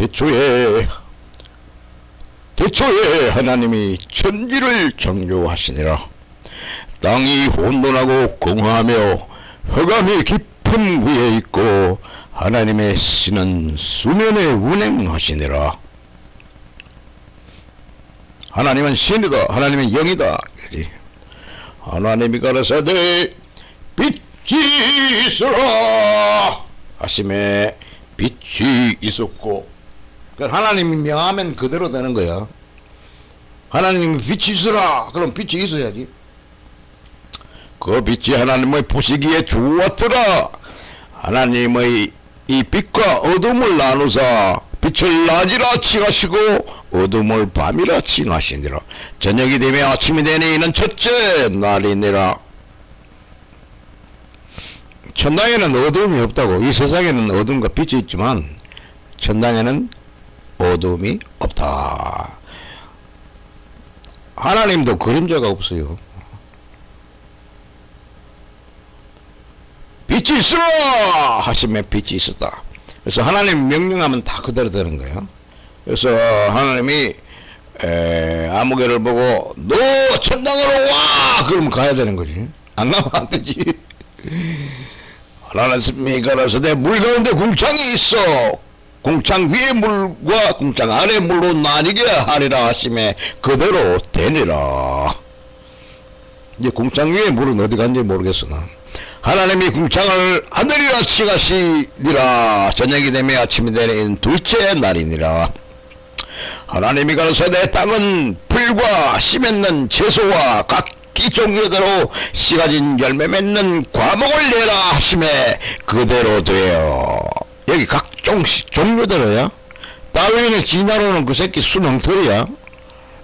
대초에 대초에 하나님이 천지를 창조하시니라. 땅이 혼돈하고 공허하며 흑암이 깊은 위에 있고 하나님의 신은 수면에 운행하시니라. 하나님은 신이다 하나님은 영이다? 하나님이 가라사대 빛이 있으라. 하심에 빛이 있었고 그 하나님이 명하면 그대로 되는 거야. 하나님이 빛이 있으라. 그럼 빛이 있어야지. 그 빛이 하나님의 보시기에 좋았더라. 하나님의 이 빛과 어둠을 나누사 빛을 낮이라 칭하시고 어둠을 밤이라 칭하시니라. 저녁이 되며 아침이 되니 이는 첫째 날이니라. 천당에는 어둠이 없다고. 이 세상에는 어둠과 빛이 있지만 천당에는 어둠이 없다 하나님도 그림자가 없어요 빛이 있으라 하시면 빛이 있었다. 그래서 하나님 명령하면 다 그대로 되는 거예요. 그래서 하나님이 에, 아무개를 보고 너 천당으로 와 그러면 가야 되는 거지. 안 가면 안 되지. 하나님이 가라사대 물 가운데 궁창이 있어. 궁창 위의 물과 궁창 아래 물로 나뉘게 하리라 하심에 그대로 되니라. 이제 궁창 위에 물은 어디 간지 모르겠어 나. 하나님이 궁창을 하늘이라 칭하시니라 저녁이 되며 아침이 되는 둘째 날이니라 하나님이 가라사대 땅은 풀과 씨 맺는 채소와 각기 종류대로 씨 가진 열매 맺는 과목을 내라 하심에 그대로 되어 여기 각 종 씨- 종류대로야 따위는 지나로는 그 새끼 순엉터리야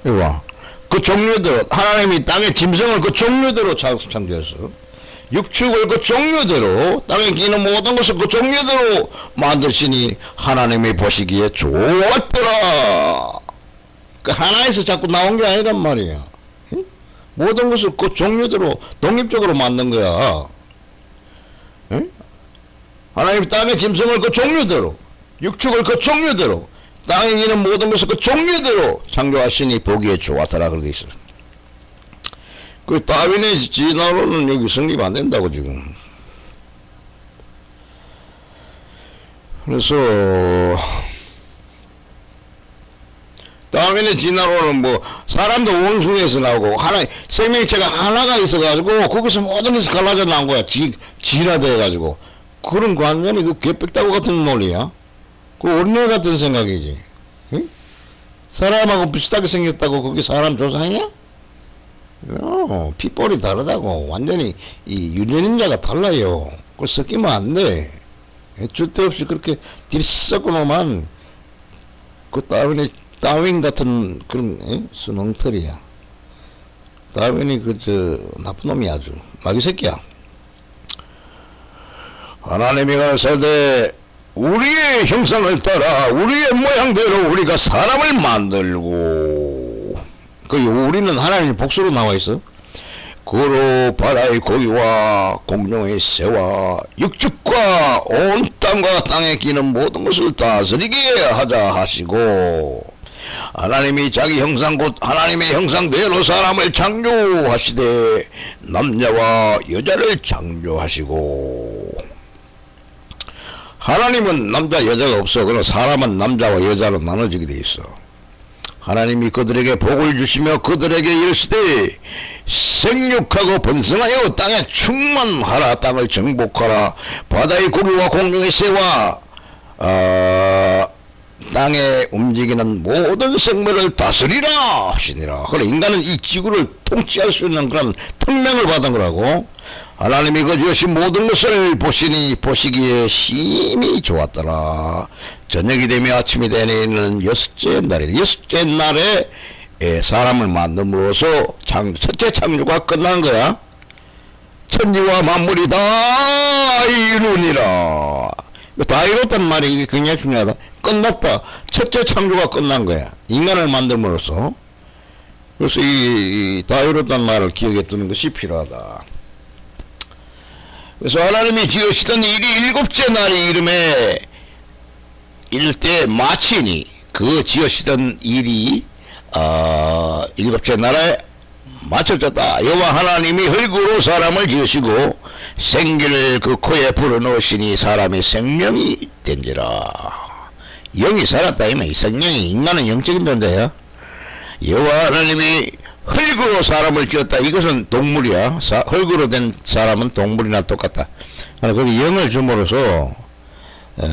이거 봐. 그 종류대로 하나님이 땅의 짐승을 그 종류대로 창- 창조했어 육축을 그 종류대로 땅에 기는 모든 것을 그 종류대로 만드시니 하나님이 보시기에 좋았더라. 그 하나에서 자꾸 나온 게 아니란 말이야. 응? 모든 것을 그 종류대로 독립적으로 만든 거야. 응? 하나님이 땅의 짐승을 그 종류대로 육축을 그 종류대로 땅에 기는 모든 것을 그 종류대로 창조하시니 보기에 좋았더라 그러고 있어. 그 다윈의 진화로는 여기 성립 안 된다고 지금. 그래서 다윈의 진화로는 뭐 사람도 원숭이에서 나오고 하나 생명체가 하나가 있어가지고 거기서 모든 것이 갈라져 나온 거야. 지 진화돼 가지고 그런 거 완전히 그 개백다구 같은 논리야. 그 원래 같은 생각이지. 응? 사람하고 비슷하게 생겼다고 그게 사람 조상이야? 어, 핏볼이 다르다고. 완전히, 이, 유전인자가 달라요. 그걸 섞이면 안 돼. 줄데없이 그렇게 들썩고 놓으면, 그 다윈이, 다윈 같은 그런, 에? 순엉터리야. 다윈이 그, 저, 나쁜 놈이 아주. 마귀 새끼야. 하나님이 가라사대 우리의 형상을 따라 우리의 모양대로 우리가 사람을 만들고 그 우리는 하나님의 복수로 나와 있어. 그로 바다의 고기와 공룡의 새와 육축과 온 땅과 땅에 기는 모든 것을 다스리게 하자 하시고 하나님이 자기 형상 곧 하나님의 형상대로 사람을 창조하시되 남자와 여자를 창조하시고 하나님은 남자 여자가 없어. 그럼 사람은 남자와 여자로 나눠지게 돼 있어. 하나님이 그들에게 복을 주시며 그들에게 이르시되 생육하고 번성하여 땅에 충만하라. 땅을 정복하라. 바다의 고기와 공중의 새와 어, 땅에 움직이는 모든 생물을 다스리라 하시니라. 그래 인간은 이 지구를 통치할 수 있는 그런 특명을 받은 거라고 하나님이 그 주신 모든 것을 보시니 보시기에 심히 좋았더라. 저녁이 되며 아침이 되는 여섯째 날이 여섯째 날에 예, 사람을 만듦으로써 창, 첫째 창조가 끝난 거야. 천지와 만물이 다 이루니라. 다 이뤘단 말이 이게 굉장히 중요하다. 끝났다. 첫째 창조가 끝난 거야. 인간을 만듦으로써. 그래서 이, 이, 다 이뤘단 말을 기억해 두는 것이 필요하다. 그래서 하나님이 지으시던 일이 일곱째 날이 이름에 일대 마치니 그 지으시던 일이 어, 일곱째 날에 마쳐졌다. 여호와 하나님이 흙으로 사람을 지으시고 생기를 그 코에 불어넣으시니 사람이 생명이 된지라. 영이 살았다 이면 생명이 인간은 영적인 존재야. 여호와 하나님이 흙으로 사람을 지었다. 이것은 동물이야. 사, 흙으로 된 사람은 동물이나 똑같다. 아, 그 영을 줌으로써 에,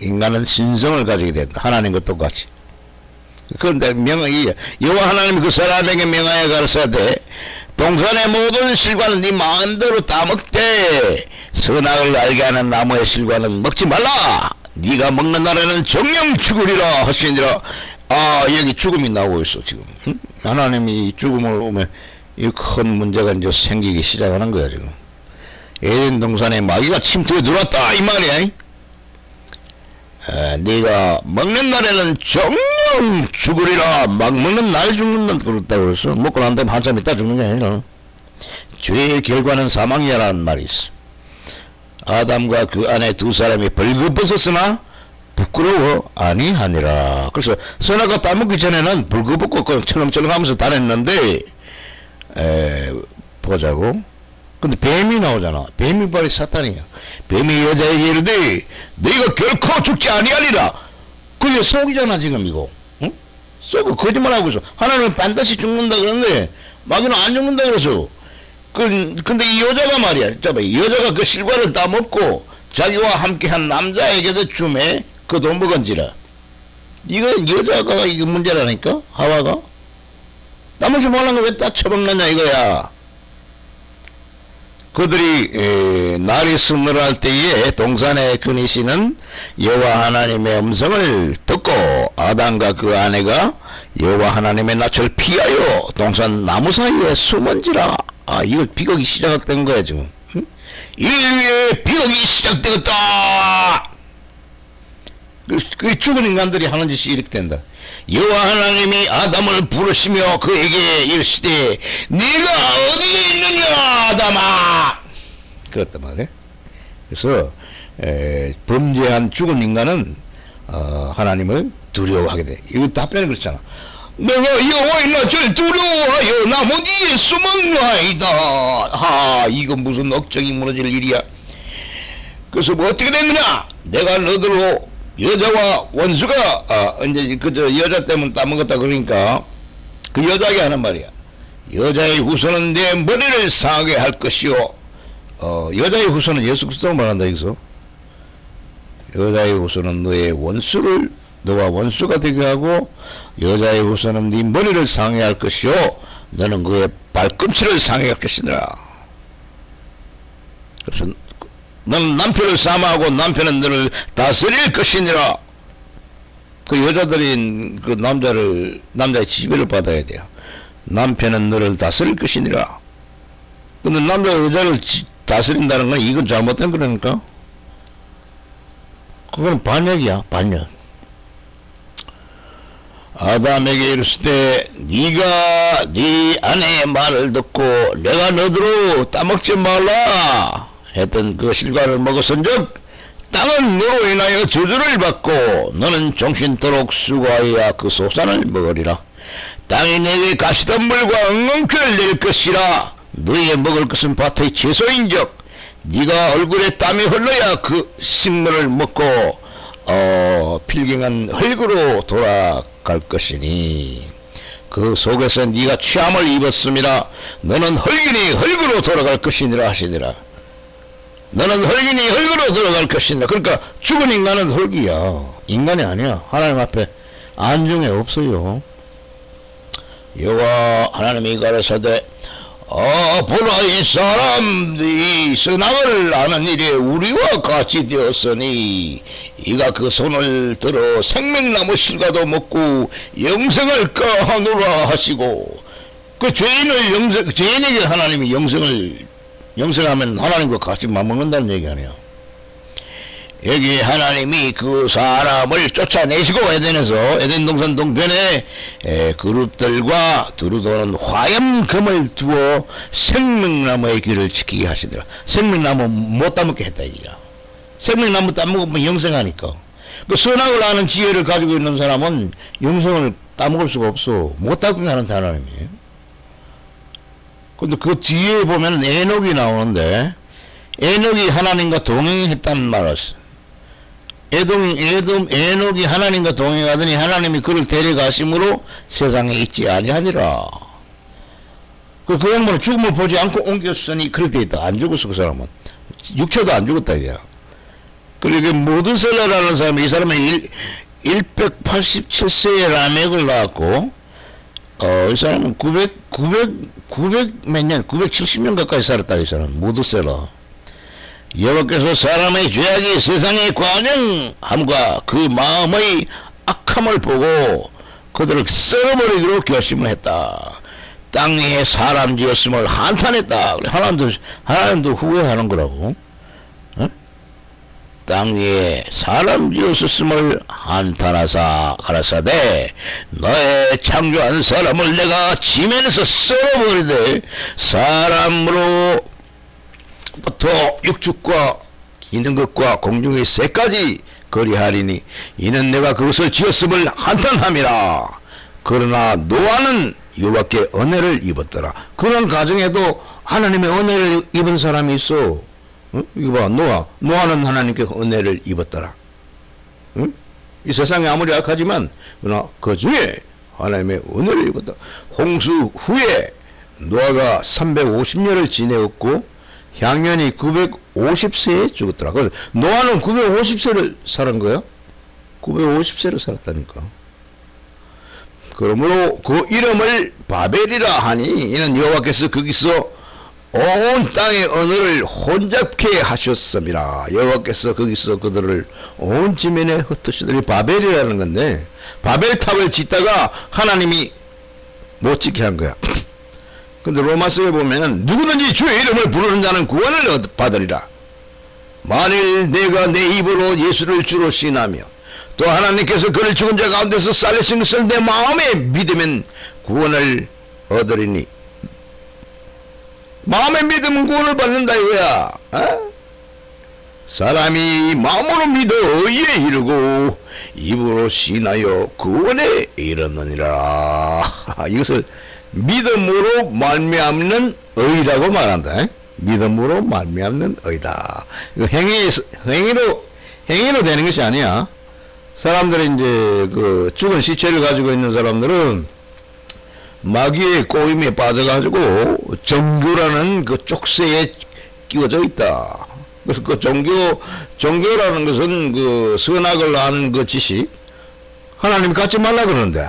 인간은 신성을 가지게 된다. 하나님과 똑같이. 그런데 명이 여호와 하나님이 그 사람에게 명하여 가르사대 동산의 모든 실과는 네 마음대로 따먹되 선악을 알게 하는 나무의 실과는 먹지 말라. 네가 먹는 날에는 정령 죽으리라 하시니라. 아 여기 죽음이 나오고 있어 지금. 응? 하나님이 이 죽음을 오면 이 큰 문제가 이제 생기기 시작하는 거야 지금. 에덴 동산에 마귀가 침투해 들어왔다 이 말이야. 에, 네가 먹는 날에는 정령 죽으리라 막 먹는 날 죽는다 그랬다 그랬어 먹고 난 다음에 한참 있다 죽는 게 아니라 죄의 결과는 사망이라는 말이 있어 아담과 그 안에 두 사람이 벌거벗었으나 부끄러워 아니하니라 그래서 선악과 따먹기 전에는 그 철렁철렁하면서 다녔는데 에, 보자고 근데 뱀이 나오잖아. 뱀이 바로 사탄이야. 뱀이 여자에게 이르되 너희가 결코 죽지 아니하리라. 그게 속이잖아 지금 이거. 응? 속고 거짓말하고 있어. 하나님은 반드시 죽는다 그러는데 마귀는 안 죽는다 그래서. 그, 근데 이 여자가 말이야. 이 여자가 그 실과를 따먹고 자기와 함께한 남자에게도 주매 그도 먹은지라. 이건 여자가 이거 문제라니까 하와가. 나머지 말란 거왜다 처먹느냐 이거야. 그들이 에, 날이 스물할 때에 동산에 그니시는 여호와 하나님의 음성을 듣고 아담과 그 아내가 여호와 하나님의 낯을 피하여 동산 나무 사이에 숨은지라 아 이거 비극이 시작된 거야 지금 위에 비극이 시작되었다 그, 그 죽은 인간들이 하는 짓이 이렇게 된다. 여호와 하나님이 아담을 부르시며 그에게 이르시되 네가 어디에 있느냐 아담아? 그랬단 말이야. 그래서 에, 범죄한 죽은 인간은 어, 하나님을 두려워하게 돼. 이거 답변이 그렇잖아 내가 여호와의 낯을 두려워하여 나무 뒤에 숨었나이다. 하 이건 무슨 억정이 무너질 일이야. 그래서 뭐 어떻게 됐느냐 내가 너들로 여자와 원수가 아 이제 그저 여자 때문에 따먹었다 그러니까 그 여자에게 하는 말이야. 여자의 후손은 내 머리를 상하게 할 것이요 어 여자의 후손은 예수 그리스도 말한다 여기서. 여자의 후손은 너의 원수를 너와 원수가 되게 하고 여자의 후손은 네 머리를 상해 할 것이요 너는 그의 발꿈치를 상해 할 것이니라. 그래서 너는 남편을 사모하고 남편은 너를 다스릴 것이니라. 그 여자들이 그 남자를 남자의 지배를 받아야 돼요. 남편은 너를 다스릴 것이니라. 근데 남자가 여자를 지- 다스린다는 건 이건 잘못된 거라니까. 그건 반역이야, 반역. 아담에게 이르시되 네가 네 아내의 말을 듣고 내가 너더러 따먹지 말라 했던 그 실과를 먹었은즉 땅은 너로 인하여 저주를 받고 너는 종신토록 수고하여야 그 소산을 먹으리라. 땅이 내게 가시덤불과 엉겅퀴를 낼 것이라. 너희의 먹을 것은 밭의 채소인즉 네가 얼굴에 땀이 흘러야 그 식물을 먹고 어 필경한 흙으로 돌아갈 것이니. 그 속에서 네가 취함을 입었음이라 너는 흙이니 흙으로 돌아갈 것이니라 하시니라 너는 흙이니 흙으로 들어갈 것이니라 그러니까 죽은 인간은 흙이야. 인간이 아니야. 하나님 앞에 안중에 없어요. 여호와 하나님이 가라사대 아 보라 이 사람들이 선악을 아는 일에 우리와 같이 되었으니 이가 그 손을 들어 생명나무 실과도 먹고 영생을 까하노라 하시고 그 죄인을 영생 죄인에게 하나님이 영생을 영생하면 하나님과 같이 맞먹는다는 얘기 아니야. 여기 하나님이 그 사람을 쫓아내시고 에덴에서 에덴 동산 동편에 에, 그룹들과 두루도는 화염금을 두어 생명나무의 길을 지키게 하시더라. 생명나무 못 따먹게 했다 이거야. 생명나무 따먹으면 영생하니까. 그 선악을 아는 지혜를 가지고 있는 사람은 영생을 따먹을 수가 없어. 못 따먹게 하는 하나님이에요. 근데 그 뒤에 보면 에녹이 나오는데, 에녹이 하나님과 동행했다는 말을 써. 에돔, 에돔, 에녹이 하나님과 동행하더니 하나님이 그를 데려가심으로 세상에 있지 아니하니라. 그, 그 양반은 죽음을 보지 않고 옮겼으니 그렇게 있다. 안 죽었어, 그 사람은. 육체도 안 죽었다, 이게. 그리고 모드셀라라는 사람이 이 사람은 일, 187세에 라멕을 낳았고, 어, 이 사람은 900, 900, 900 몇 년, 970년 가까이 살았다, 이 사람. 모드셀라. 여호와께서 사람의 죄악이 세상에 관영함과 그 마음의 악함을 보고 그들을 썰어버리기로 결심을 했다. 땅 위에 사람 지었음을 한탄했다. 하나님도, 하나님도 후회하는 거라고. 어? 땅 위에 사람 지었음을 한탄하사 가라사대 너의 창조한 사람을 내가 지면에서 썰어버리되 사람으로 부터 육축과 있는 것과 공중의 새까지 거리하리니 이는 내가 그것을 지었음을 한탄함이라. 그러나 노아는 여호와께 은혜를 입었더라. 그런 가정에도 하나님의 은혜를 입은 사람이 있어 응? 이거 봐 노아 노아는 하나님께 은혜를 입었더라 응? 이 세상이 아무리 악하지만 그러나 그 중에 하나님의 은혜를 입었다 홍수 후에 노아가 350년을 지내었고 향년이 950세에 죽었더라. 그래서 노아는 950세를 살은 거예요. 950세를 살았다니까. 그러므로 그 이름을 바벨이라 하니 이는 여호와께서 거기서 온 땅의 언어를 혼잡케 하셨습니다. 여호와께서 거기서 그들을 온 지면에 흩으시더니 바벨이라는 건데 바벨탑을 짓다가 하나님이 못 짓게 한 거야. 근데 로마서에 보면은 누구든지 주의 이름을 부르는 자는 구원을 얻- 받으리라. 만일 내가 내 입으로 예수를 주로 신하며 또 하나님께서 그를 죽은 자 가운데서 살리신 것을 내 마음에 믿으면 구원을 얻으리니 마음에 믿으면 구원을 받는다 이거야. 어? 사람이 마음으로 믿어 의에 이르고 입으로 신하여 구원에 이르느니라. 이것을 믿음으로 말미암는 의라고 말한다. 믿음으로 말미암는 의다. 행위 행위로 행위로 되는 것이 아니야. 사람들이 이제 그 죽은 시체를 가지고 있는 사람들은 마귀의 꼬임에 빠져가지고 정교라는 그 쪽새에 끼워져 있다. 그래서 그 종교 종교라는 것은 그 선악을 아는 그 지식 하나님 갖지 말라 그러는데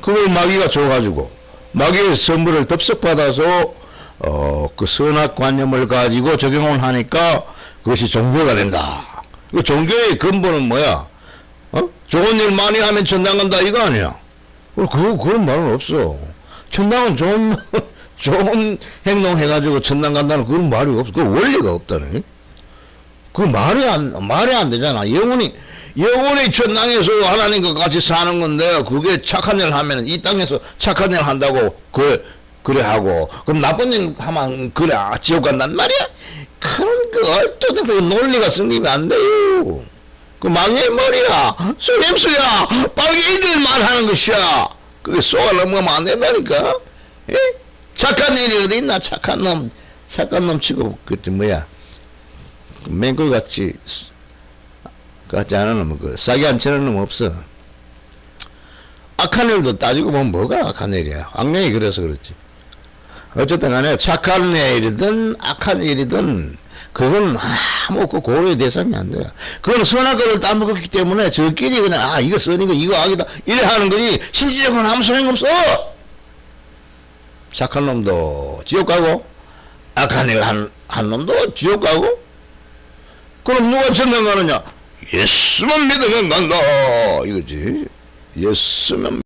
그걸 마귀가 줘가지고 마귀의 선물을 덥석 받아서 어 그 선악 관념을 가지고 적용을 하니까 그것이 종교가 된다. 그 종교의 근본은 뭐야? 어? 좋은 일 많이 하면 천당 간다 이거 아니야? 그 그런 말은 없어. 천당은 좋은 좋은 행동 해가지고 천당 간다는 그런 말이 없어. 그 원리가 없다네. 그 말이 안 말이 안 되잖아. 영원히 영원히 천당에서 하나님과 같이 사는 건데 그게 착한 일 하면 이 땅에서 착한 일 한다고 그 그래 하고 그럼 나쁜 일 하면 그래 아, 지옥 간단 말이야. 그런 그 어떤 그 논리가 성립이 안 돼요. 그 망의 머리야, 소림수야, 빨리 이들 말하는 것이야. 그게 쏘아 넘어가면 안 된다니까. 예? 착한 일이 어디 있나? 착한 놈, 착한 놈 치고 그때 뭐야? 그 맹글 같이 같지 않은 놈은 그 싸게 안 치는 놈 없어. 악한 일도 따지고 보면 뭐가 악한 일이야? 악령이 그래서 그렇지. 어쨌든 간에 착한 일이든 악한 일이든 그건 아무 그 고려의 대상이 안 돼요. 그건 선악 것을 따먹었기 때문에 저끼리 그냥 아 이거 선이고 이거 악이다 이래 하는 거지 실질적으로 아무 소용 없어. 착한 놈도 지옥 가고 악한 일한한 놈도 지옥 가고 그럼 누가 천당 가느냐? 예수만 믿으면 간다 이거지. 예수만